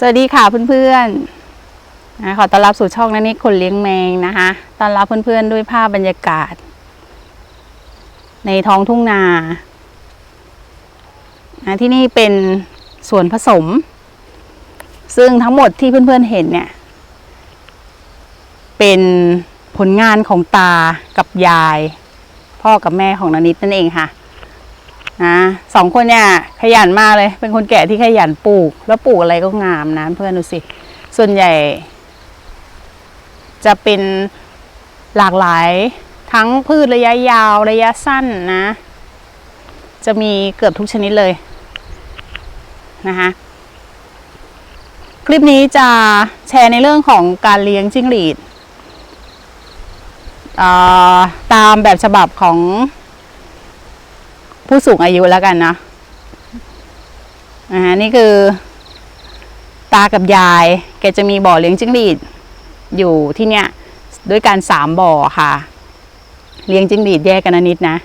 สวัสดีค่ะเพื่อนๆนะขอต้อนรับสู่ช่องนันนิดคนเลี้ยงแมงนะคะต้อนรับเพื่อนๆด้วยภาพบรรยากาศ ในท้องทุ่งนานะที่นี่เป็นสวนผสม ซึ่งทั้งหมดที่เพื่อนๆเห็นเนี่ย เป็นผลงานของตากับยาย พ่อกับแม่ของนานิดนั่นเองค่ะ นะสองคนเนี่ยขยันมากเลย เป็นคนแก่ที่ขยันปลูก แล้วปลูกอะไรก็งามนะเพื่อนดูสิ ส่วนใหญ่ จะเป็นหลากหลายทั้งพืชระยะยาวระยะสั้นนะ จะมีเกือบทุกชนิดเลยนะคะคลิปนี้จะแชร์ในเรื่องของการเลี้ยงจิ้งหรีดตามแบบฉบับของ ผู้สูงอายุแล้วกันนะอ่านี่คือ ตากับยาย แกจะมีบ่อเลี้ยงจิ้งหรีด อยู่ที่เนี้ยด้วยกันสามบ่อค่ะ เลี้ยงจิ้งหรีดแยกกันนะนิดนะ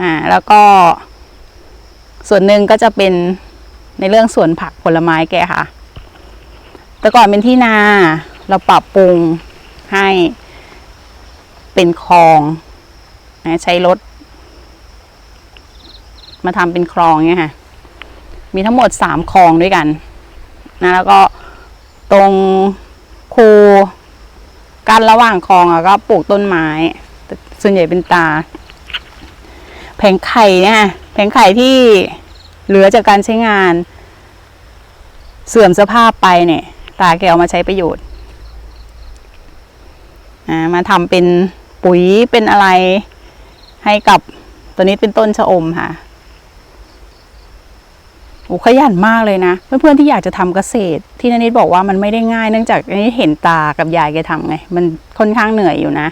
อ่าแล้วก็ ส่วนหนึ่งก็จะเป็นในเรื่องสวนผักผลไม้แกค่ะ แต่ก่อนเป็นที่นาเราปรับปรุงให้เป็นคลอง นะใช้รถ มาทำเป็นคลองเนี่ยค่ะ มีทั้งหมดสามคลองด้วยกัน นะ แล้วก็ตรงคูกันระหว่างคลองอะก็ปลูกต้นไม้ ส่วนใหญ่เป็นตา แผงไข่เนี่ยแผงไข่ที่เหลือจากการใช้งาน เสื่อมสภาพไปเนี่ย ตาแกเอามาใช้ประโยชน์มาทำเป็นปุ๋ยเป็นอะไร ให้กับตัวนี้เป็นต้นชะอมค่ะโอ้ขยันมากเลยนะ เพื่อนๆที่อยากจะทำเกษตร ที่นันนิดบอกว่ามันไม่ได้ง่ายเนื่องจากอันนี้เห็นตากับยายแกทำไง มันค่อนข้างเหนื่อยอยู่นะ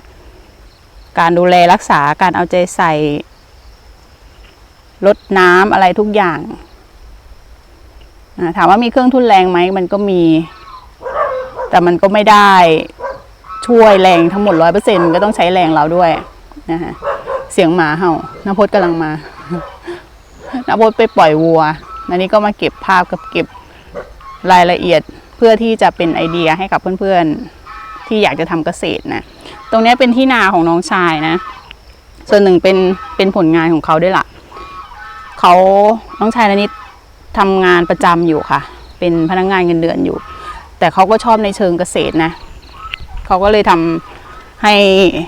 การดูแลรักษาการเอาใจใส่ลดน้ำอะไรทุกอย่างถามว่ามีเครื่องทุนแรงไหมมันก็มี แต่มันก็ไม่ได้ช่วยแรงทั้งหมดร้อยเปอร์เซ็นต์ก็ต้องใช้แรงเราด้วยนะคะ เสียงหมาเห่านพจน์กำลังมานพจน์ไปปล่อยวัวอันนี้ก็มาเก็บภาพกับเก็บรายละเอียดเพื่อที่จะเป็นไอเดียให้กับเพื่อนๆที่อยากจะทำเกษตรนะ ตรงนี้เป็นที่นาของน้องชายนะ ส่วนหนึ่งเป็นเป็นผลงานของเขาด้วยล่ะเขาน้องชายนนิดทำงานประจำอยู่ค่ะ เป็นพนักงานเงินเดือนอยู่ แต่เขาก็ชอบในเชิงเกษตรนะ เขาก็เลยทำ ให้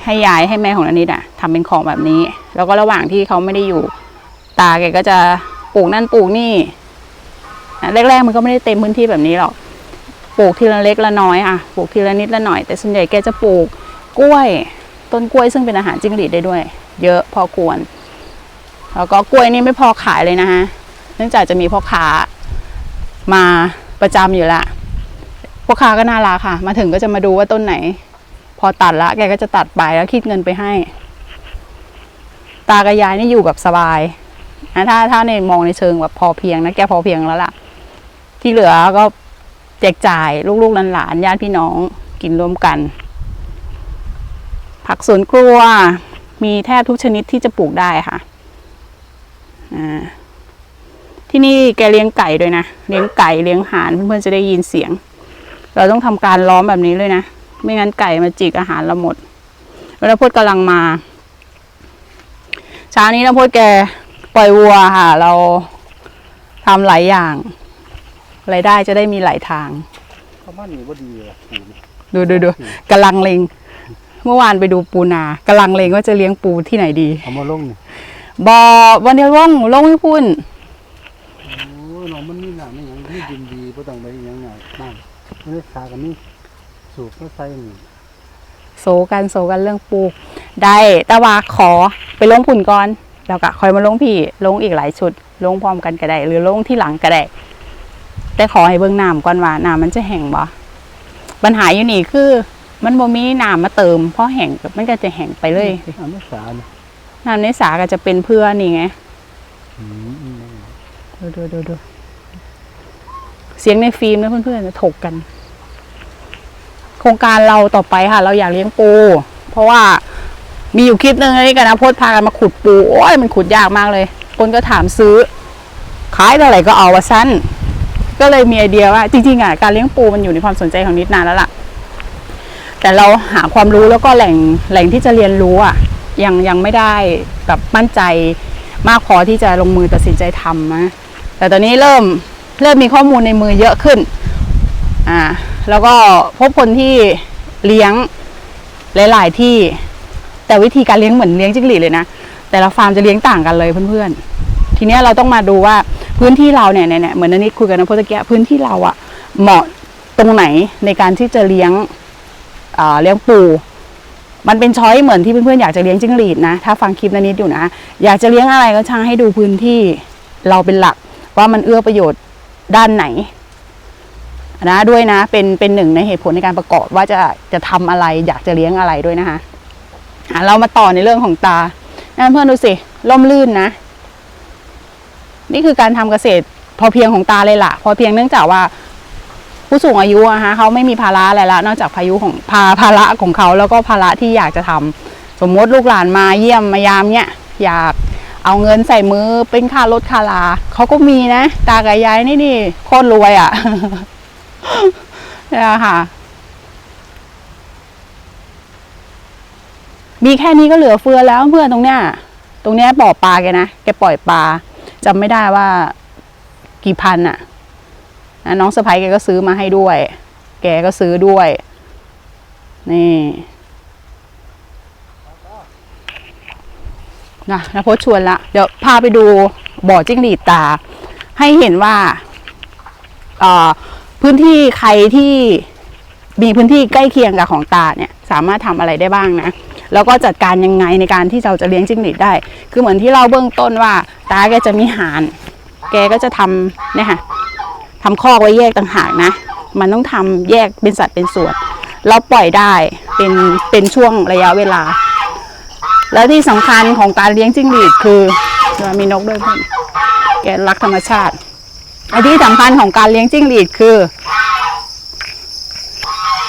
ให้ยายให้แม่ของนันนิดอะทำเป็นของแบบนี้ แล้วก็ระหว่างที่เขาไม่ได้อยู่ ตาแกก็จะปลูกนั่นปลูกนี่แรกๆมันก็ไม่ได้เต็มพื้นที่แบบนี้หรอกปลูกทีละเล็กละน้อยอะปลูกทีละนิดละหน่อยแต่ส่วนใหญ่แกจะปลูกกล้วย ต้นกล้วยซึ่งเป็นอาหารจิ้งหรีดได้ด้วย เยอะพอควร แล้วก็กล้วยนี่ไม่พอขายเลยนะฮะเนื่องจากจะมีพ่อค้ามาประจำอยู่ละพ่อค้าก็น่ารักค่ะ มาถึงก็จะมาดูว่าต้นไหน พอตัดละแกก็จะตัดไปแล้วคิดเงินไปให้ ตากับยายนี่อยู่แบบสบายนะถ้าถ้าในมองในเชิงแบบพอเพียงนะแกพอเพียงแล้วล่ะ ที่เหลือก็แจกจ่ายลูกๆหลานๆญาติพี่น้องกินร่วมกัน ผักสวนครัว มีแทบทุกชนิดที่จะปลูกได้ค่ะที่นี่แกเลี้ยงไก่ด้วยนะ เลี้ยงไก่เลี้ยงห่านเพื่อนๆจะได้ยินเสียง เราต้องทำการล้อมแบบนี้เลยนะ ไม่งั้นไก่มาจิกอาหารเราหมดแล้วพดกำลังมา เช้านี้นะพดแกปล่อยวัวค่ะ เราทำหลายอย่างรายได้จะได้มีหลายทางเขาบ้านนี้ว่าดีเลยปูนี่ดูดูดูกำลังเลงเมื่อวานไปดูปูนากำลังเลงว่าจะเลี้ยงปูที่ไหนดีเอามาลงนี่บอวันเดียวว่องลงไม่พุ่นโอ้ยน้องมันมีหนาไม่หยังมีดินดีบ่ต้องไปหยังหนาน้ำไม่ได้สากันนี่ สูบก็ใส่นี่โซกันโซกันเรื่องปูได้แต่ว่าขอไปลงพุ่นก่อน แล้วก็คอยมาลงพี่ลงอีกหลายชุด ลงพร้อมกันก็ได้ หรือลงที่หลังก็ได้ แต่ขอให้เบิ่งน้ำก่อนว่าน้ำมันจะแห้งบ่ปัญหาอยู่นี่คือ มันบ่มีน้ำมาเติมเพราะแห้งมันก็จะแห้งไปเลยอันนี้สาเนี่ยน้ำในสาก็จะเป็นเพื่อนี่ไงอืมอืมดูดูดูดูเสียงในฟิล์มนะเพื่อนๆจะถกกัน โครงการเราต่อไปค่ะ เราอยากเลี้ยงปู เพราะว่ามีอยู่คลิปหนึ่งนี่กันนะพสต์พากันมาขุดปูโอ้ยมันขุดยากมากเลย คนก็ถามซื้อ ขายเท่าไหร่ก็เอาวะสั้นก็เลยมีไอเดียว่าจริงๆอะการเลี้ยงปูมันอยู่ในความสนใจของนิดนานแล้วล่ะ แต่เราหาความรู้แล้วก็แหล่งแหล่งที่จะเรียนรู้อะยังยังไม่ได้แบบมั่นใจมากพอที่จะลงมือตัดสินใจทำนะแต่ตอนนี้เริ่มเริ่มมีข้อมูลในมือเยอะขึ้น อ่าแล้วก็พบคนที่เลี้ยงหลาย ๆ ที่ แต่วิธีการเลี้ยงเหมือนเลี้ยงจิ้งหรีดเลยนะแต่ละฟาร์มจะเลี้ยงต่างกันเลยเพื่อนๆ ทีนี้เราต้องมาดูว่าพื้นที่เราเนี่ยเนี่ยเหมือนนันนิดคุยกันนะพตะเกียพื้นที่เราอะเหมาะตรงไหนในการที่จะเลี้ยงเลี้ยงปู มันเป็นช้อยเหมือนที่เพื่อนๆอยากจะเลี้ยงจิ้งหรีดนะ ถ้าฟังคลิปนันนิดอยู่นะ อยากจะเลี้ยงอะไรก็ช่างให้ดูพื้นที่เราเป็นหลักว่ามันเอื้อประโยชน์ด้านไหน นะด้วยนะเป็นเป็นหนึ่งในเหตุผลในการประกอบว่าจะจะทำอะไรอยากจะเลี้ยงอะไรด้วยนะคะอะเรามาต่อในเรื่องของตานั่นเพื่อนดูสิล่มลื่นนะ นี่คือการทำเกษตรพอเพียงของตาเลยล่ะ พอเพียงเนื่องจากว่าผู้สูงอายุอะฮะเขาไม่มีภาระอะไรละนอกจากพายุของภาภาระของเขาแล้วก็ภาระที่อยากจะทำสมมติลูกหลานมาเยี่ยมมายามเนี่ยอยากเอาเงินใส่มือเป็นค่ารถค่าลาเขาก็มีนะ ตากับยายนี่นี่โคตรรวยอะ เนี่ยค่ะ มีแค่นี้ก็เหลือเฟือแล้วเพื่อนตรงเนี้ย ตรงเนี้ยบ่อปลาแกนะ แกปล่อยปลาจำไม่ได้ว่ากี่พันอะนะน้องสะพ้ายแกก็ซื้อมาให้ด้วย แกก็ซื้อด้วย นี่นะนะโพสชวนละ เดี๋ยวพาไปดูบ่อจิ้งหรีดตา ให้เห็นว่าเอ่อ พื้นที่ใครที่มีพื้นที่ใกล้เคียงกับของตาเนี่ยสามารถทำอะไรได้บ้างนะ แล้วก็จัดการยังไงในการที่เราจะเลี้ยงจิ้งหรีดได้ คือเหมือนที่เราเบื้องต้นว่า ตาแกจะมีหาน แกก็จะทำเนี่ยค่ะทำคอกไว้แยกต่างหากนะ มันต้องทำแยกเป็นสัตว์เป็นส่วน เราปล่อยได้เป็นเป็นช่วงระยะเวลา แล้วที่สำคัญของการเลี้ยงจิ้งหรีดคือมีนกด้วยเพื่อนแกรักธรรมชาติ อันที่สำคัญของการเลี้ยงจิ้งหรีดคือ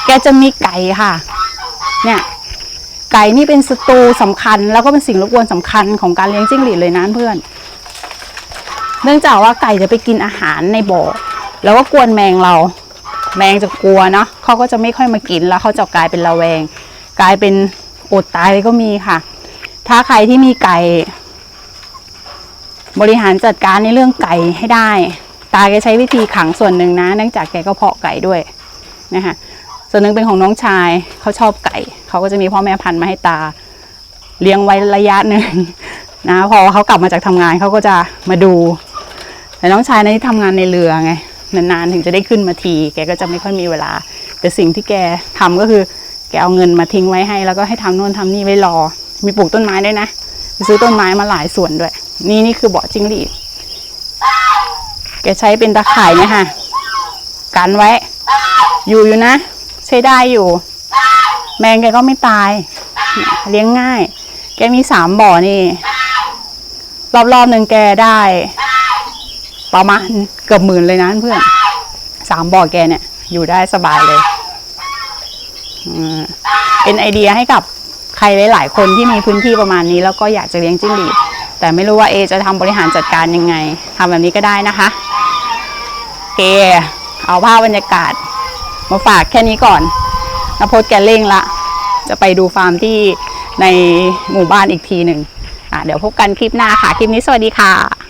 แกจะมีไก่ค่ะ เนี่ย ไก่นี่เป็นศัตรูสำคัญ แล้วก็เป็นสิ่งรบกวนสำคัญของการเลี้ยงจิ้งหรีดเลยนะเพื่อน เนื่องจากว่าไก่จะไปกินอาหารในบ่อแล้วก็กวนแมงเรา แมงจะกลัวเนาะเขาก็จะไม่ค่อยมากินแล้วเขาจะกลายเป็นระแวง กลายเป็นอดตายก็มีค่ะ ถ้าใครที่มีไก่ บริหารจัดการในเรื่องไก่ให้ได้ ตาแกใช้วิธีขังส่วนหนึ่งนะเนื่องจากแกก็เพาะไก่ด้วยนะคะส่วนหนึ่งเป็นของน้องชายเขาชอบไก่เขาก็จะมีพ่อแม่พันธุ์มาให้ตาเลี้ยงไว้ระยะหนึ่งนะพอเขากลับมาจากทำงานเขาก็จะมาดู แต่น้องชายในที่ทำงานในเรือไงนานๆถึงจะได้ขึ้นมาที แกก็จะไม่ค่อยมีเวลา แต่สิ่งที่แกทำก็คือ แกเอาเงินมาทิ้งไว้ให้ แล้วก็ให้ทำโน่นทำนี่ไว้รอ มีปลูกต้นไม้ด้วยนะ ซื้อต้นไม้มาหลายส่วนด้วย นี่นี่คือบาะจิ้งหรีด แกใช้เป็นตะข่ายเนี่ยค่ะ กันไว้ อยู่อยู่นะ ใช้ได้อยู่ แมงแกก็ไม่ตาย เลี้ยงง่าย แกมีสามบ่อนี่ รอบๆหนึ่งแกได้ ประมาณเกือบหมื่นเลยนะเพื่อนสามบ่อแกเนี่ย อยู่ได้สบายเลยอืมเป็นไอเดียให้กับใครหลาย ๆ คนที่มีพื้นที่ประมาณนี้ แล้วก็อยากจะเลี้ยงจิ้งหรีดแต่ไม่รู้ว่าเอจะทำบริหารจัดการยังไงทำแบบนี้ก็ได้นะคะ เค เอาภาพบรรยากาศ มาฝากแค่นี้ก่อนนพจน์แกเร่งละ จะไปดูฟาร์มที่ในหมู่บ้านอีกทีหนึ่งเดี๋ยวพบกันคลิปหน้าค่ะ คลิปนี้สวัสดีค่ะ